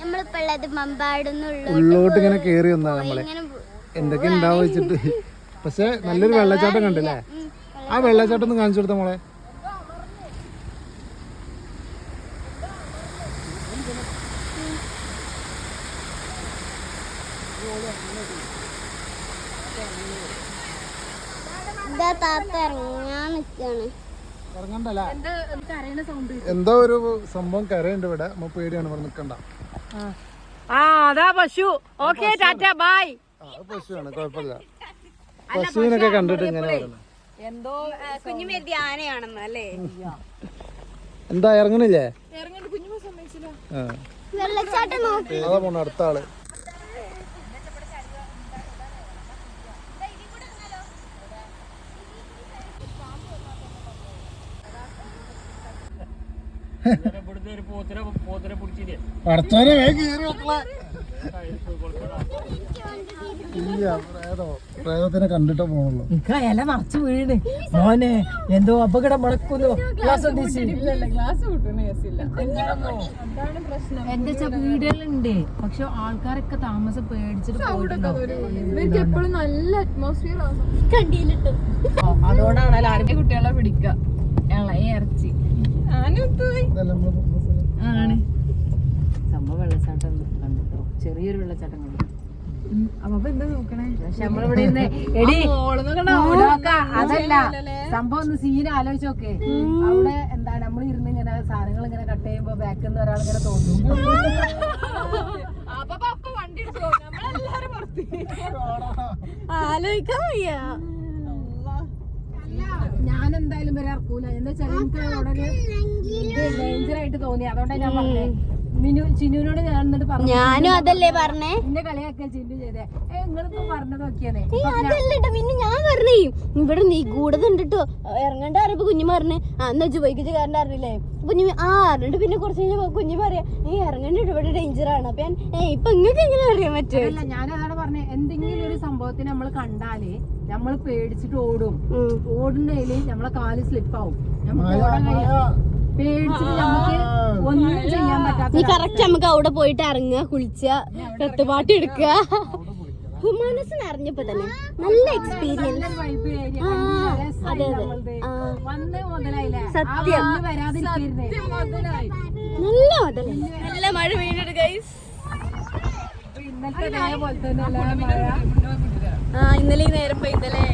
നമ്മളിപ്പോ ഉള്ളത് മമ്പാടുന്നുള്ള ഉള്ളോട്ട് ഇങ്ങനെ കേറി വന്നാ നമ്മളെ. എന്തൊക്കെ ഉണ്ടാവും വെച്ചിട്ട്? പക്ഷെ നല്ലൊരു വെള്ളച്ചാട്ടം കണ്ടില്ലേ? ആ വെള്ളച്ചാട്ടം ഒന്ന് കാണിച്ചു കൊടുത്ത മോളെ? ഇതാ താത്ത ഇറങ്ങാൻ നിക്കാണ്? ഇറങ്ങണ്ടല്ല എന്തോ ഒരു സംഭവം കരയുണ്ട് ഇവിടെ. നമ്മ പേടിയാണ് ഇവിടെ നിക്കണ്ട. ആ അതാ പശു. ഓക്കെ ടാറ്റ ബൈ പശുവാണ് കുഴപ്പമില്ല. പശുവിനൊക്കെ കണ്ടിട്ട് ഇങ്ങനെ എന്തോ കുഞ്ഞുമേ ധ്യാനയാണെന്ന് അല്ലേ? എന്താ ഇറങ്ങണില്ലേ അതാ പോണ അടുത്ത ആൾ. പടച്ചോനെ വേഗം മക്കളെ. ഇല്ല പ്രേതോ. പ്രേതത്തിനെ കണ്ടിട്ടേ പോണുള്ളൂ. ഇല മറച്ചു വീണ്. മോനെ എന്തോ അപകടം മുടക്കുന്നു ഗ്ലാസ് എന്റെ വീടുകളുണ്ട്. പക്ഷെ ആൾക്കാരൊക്കെ താമസം പേടിച്ചിട്ട് എപ്പോഴും നല്ല അറ്റ്മോസ്ഫിയർ ആണ്. ആരുടെ കുട്ടികളെ പിടിക്കുക. ഇറച്ചി. സ്ഥലം. ആണ് സംഭവം വെള്ളച്ചാട്ടം കണ്ടിട്ടോ? ചെറിയൊരു വെള്ളച്ചാട്ടം കണ്ടു. അതല്ല സംഭവം ഒന്ന് സീൻ ആലോചിച്ച് നോക്കേ. അവിടെ എന്താ നമ്മൾ ഇരുന്ന് ഇങ്ങനെ സാധനങ്ങൾ ഇങ്ങനെ കട്ട് ചെയ്യുമ്പോ ബാക്കിൽ നിന്ന് ഒരാൾ ഇങ്ങനെ തോന്നും. ആലോചിക്കാൻ വയ്യ. ഞാൻ എന്തായാലും വരെ ഇറക്കൂല. എന്താ വെച്ചാൽ എനിക്ക് ഉടനെ ഡേഞ്ചർ ആയിട്ട് തോന്നി. അതുകൊണ്ടാണ് ഞാൻ പറഞ്ഞത് മിനു ചിനുവിനോട് ഞാൻ എന്നിട്ട് പറഞ്ഞു. ഞാനും അതല്ലേ പറഞ്ഞേ എന്നെ കളിയാക്കാൻ ചിന്നു ചെയ്തേ. നിങ്ങളിപ്പോ പറഞ്ഞത് നോക്കിയാണേ അതല്ലട്ടോ. പിന്നെ ഞാൻ പറഞ്ഞേ. ഇവിടെ നീ കൂടെ കണ്ടിട്ടോ. ഇറങ്ങണ്ട അറിയപ്പോ കുഞ്ഞു പറഞ്ഞു. ആ എന്നാ ജോയിക്കിച്ച് കാരണം അറിയില്ലേ? കുഞ്ഞു ആ അറിഞ്ഞിട്ട് പിന്നെ കുറച്ച് കഴിഞ്ഞാൽ കുഞ്ഞു പറയാ നീ ഇറങ്ങണ്ട ഇവിടെ ഡേഞ്ചർ ആണ്. അപ്പൊ ഞാൻ ഏ ഇപ്പൊ ഇങ്ങനെ എങ്ങനെ അറിയാൻ പറ്റില്ല അല്ല എന്തെങ്കിലും ഒരു സംഭവത്തിന് നമ്മൾ കണ്ടാൽ നമ്മൾ പേടിച്ചിട്ട് ഓടും. ഓടുന്നതിൽ നമ്മളെ കാൽ സ്ലിപ്പാവും. പേടിച്ചിട്ട് നമുക്ക് ഒന്നും ചെയ്യാൻ പറ്റാത്ത നീ കറക്റ്റ് നമുക്ക് അവിടെ പോയിട്ട് ഇറങ്ങുക കുളിച്ച കെട്ടുപാട്ട് എടുക്കുക. മനസ്സ് നിറഞ്ഞപ്പോ തന്നെ. നല്ല എക്സ്പീരിയൻസ് അതെ അതെ. സത്യം. നല്ല മുതൽ നല്ല മഴ വീണിട്ട് ഗൈസ് ഇന്നത്തെ പോലെ തന്നെ അല്ലേ മഴ ആ ഇന്നലെ ഈ നേരം പെയ്തല്ലേ?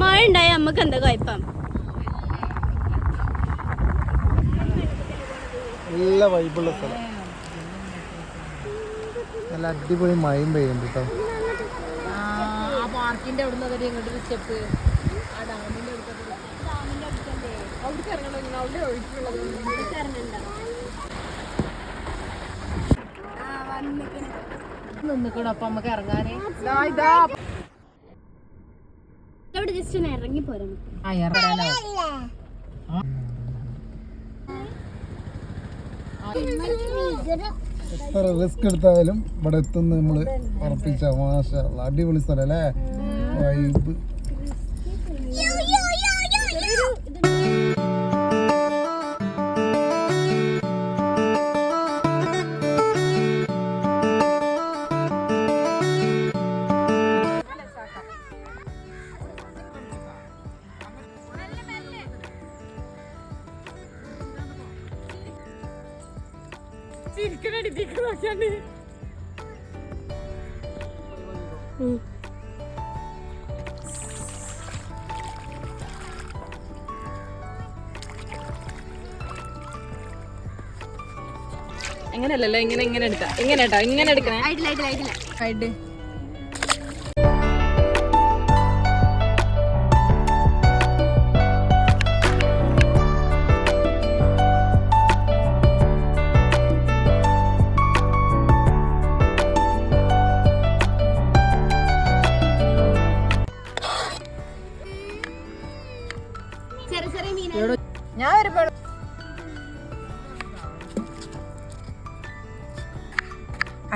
മഴ ഉണ്ടായ നമുക്ക് എന്താ കുഴപ്പം? നല്ല വൈബുള്ള സ്ഥലം. നല്ല അടിപൊളി മഴയും പെയ്യുന്നുണ്ട് കേട്ടോ ആ പാർക്കിന്റെ അവിടുന്ന് വരെ ഇങ്ങോട്ട് സ്റ്റെപ്പ് ആ ഡാമിന്റെ അവിടേക്ക് ഇറങ്ങണോ ഇങ്ങനെ അവിടെ ഒഴുക്കുള്ളത് നിന്നിക്കണോ? അപ്പൊ നമുക്ക് ഇറങ്ങാനേ. ഇതാ ഇതാ. അവിടെ ജസ്റ്റ് ഒന്ന് ഇറങ്ങി പോരണം ആ ഇറങ്ങാനോ. എത്ര റിസ്ക് എടുത്താലും ഇവിടെ എത്തുന്ന നമ്മൾ ഉറപ്പിച്ച മാഷ അടിപൊളി സ്ഥലം അല്ലേ? വൈബ് എങ്ങനെയല്ലല്ലോ? ഇങ്ങനെ ഇങ്ങനെ എടുത്താ. എങ്ങനെ ഇങ്ങനെ എടുക്കണേ. ആയിട്ടില്ല ആയിട്ടില്ല ആയിട്ടില്ല. ആയിട്ട്.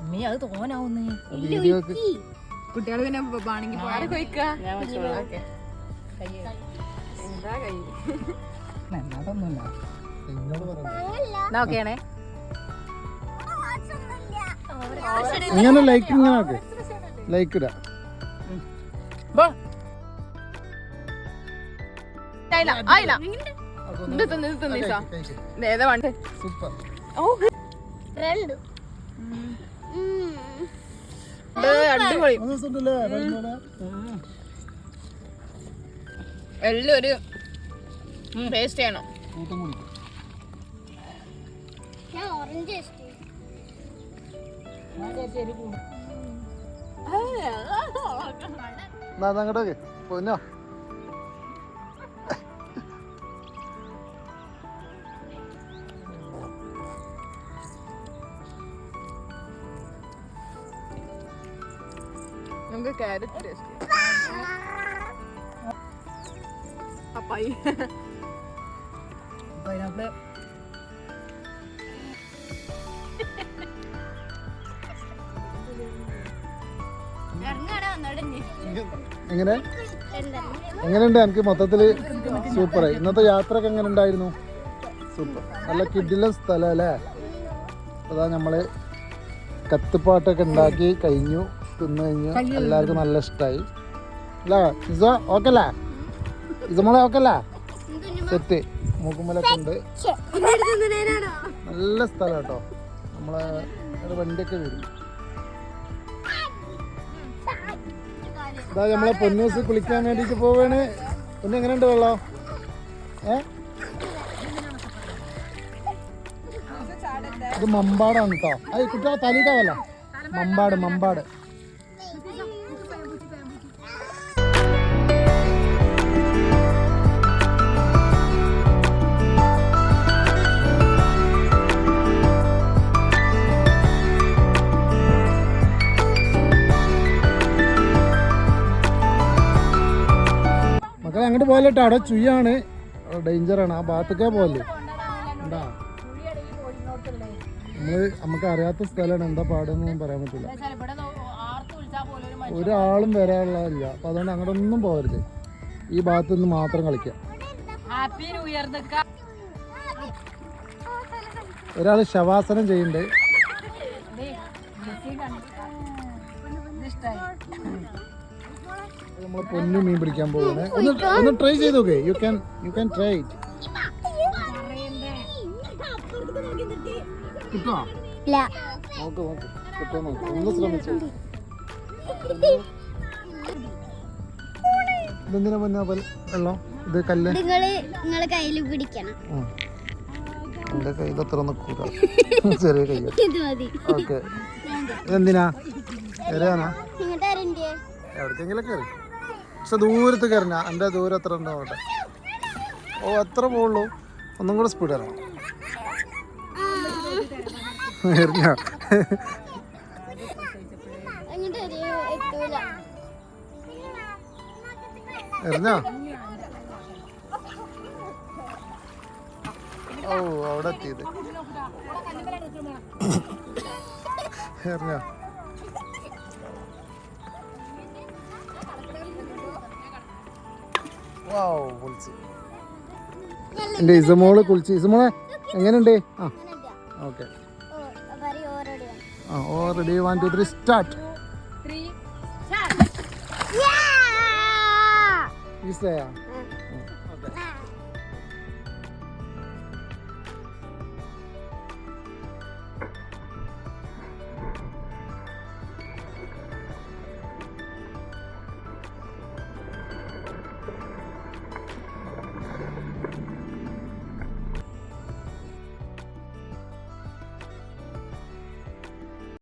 ഉമ്മി അത് തോനാവുന്നേ. കുട്ടികൾ പിന്നെ ഇങ്ങനെ ലൈക്ക് ഇങ്ങനെ ലൈക്ക് ഇടാ. സൂപ്പർ. അടിപൊളി. എല്ലാം ഒരു ടേസ്റ്റ് ചെയ്യണം അങ്ങോട്ടേക്ക്. പൊന്നോ. ക്യാരറ്റ് ടേസ്റ്റ് പൈനാപ്പിൾ ഇറങ്ങാടാ എങ്ങനെ? എങ്ങനെയുണ്ട്? എനിക്ക് മൊത്തത്തിൽ സൂപ്പറായി ഇന്നത്തെ യാത്രയൊക്കെ എങ്ങനെ ഉണ്ടായിരുന്നു? സൂപ്പർ നല്ല കിഡിലെ സ്ഥലം അല്ലേ? അതാ നമ്മൾ കത്തുപാട്ടൊക്കെ ഉണ്ടാക്കി കഴിഞ്ഞു. തിന്നു കഴിഞ്ഞു എല്ലാവർക്കും നല്ല ഇഷ്ടമായി അല്ലേ ഇസോ ഓക്കെ അല്ലേ ഇസമോളെ ഓക്കെ അല്ലേ സെറ്റ്. മൂക്കുമ്പലൊക്കെ ഉണ്ട്. നല്ല സ്ഥലം കേട്ടോ നമ്മളെ വണ്ടിയൊക്കെ വരും. ഇതാ നമ്മളെ പൊന്നൂസ് കുളിക്കാൻ വേണ്ടിട്ട് പോവാണ്. പൊന്നു എങ്ങനെയുണ്ട് വെള്ളം? ഏ? ഇത് മമ്പാടാണ് കേട്ടോ അത് കുട്ടികളെ തലീക്കാവല്ല മമ്പാട് മമ്പാട്. മക്കളെ അങ്ങോട്ട് പോലെ കേട്ടോ അവിടെ ചുയ്യാണ്. ഡേഞ്ചറാണ് ആ ഭാഗത്തേക്കേ പോലെ ഉണ്ടാ? നമ്മൾ നമുക്ക് അറിയാത്ത സ്ഥലമാണ്. എന്താ പാടെന്നൊന്നും പറയാൻ പറ്റില്ല. ഒരാളും വരാനുള്ളതില്ല അപ്പൊ അതുകൊണ്ട് അങ്ങോട്ട് ഒന്നും പോകരുത്. ഈ ഭാഗത്ത് നിന്ന് മാത്രം കളിക്കാം ഹാപ്പി ന്യൂ ഇയർ നിൽക്ക ഒരാൾ ശവാസനം ചെയ്യുന്നുണ്ട്. നമ്മൾ പൊന്നു മീൻ പിടിക്കാൻ പോകുന്നത് ഒന്ന് ഒന്ന് ട്രൈ ചെയ്ത് നോക്കേ. You can you can try കിട്ടോ ഇല്ല. നോക്ക് നോക്ക്. കിട്ടോ നോക്ക്. ഒന്ന് ശ്രമിച്ചു. ഇതെന്തിനാ പൊന്നാ വെള്ളം? ഇത് കല്ല്? നിങ്ങൾ നിങ്ങളെ കയ്യിൽ പിടിക്കണം. ആ. എന്റെ കയ്യിൽ അത്ര നിൽക്കൂല. ചെറിയ കയ്യ. ഇത് മതി. ഓക്കെ. ഇതെന്തിനാ? എറിയാനാ എവിടേക്കെങ്കിലും കയറി. പക്ഷെ ദൂരത്ത് കയറിന. എന്റെ ദൂരം എത്ര ഉണ്ടാവട്ടെ. ഓ എത്ര പോകുള്ളൂ ഒന്നും കൂടെ സ്പീഡ് ഇറങ്ങണം എറിഞ്ഞ എറിഞ്ഞ ഓ അവിടെ എത്തിയത്. എറിഞ്ഞ വാവ് എന്റെ ഇസമോൾ കുളിച്ച്. ഇസമോളെ എങ്ങനെയുണ്ട് ആ ഓക്കെ. ആ ഓ ready one two three start 意思呀、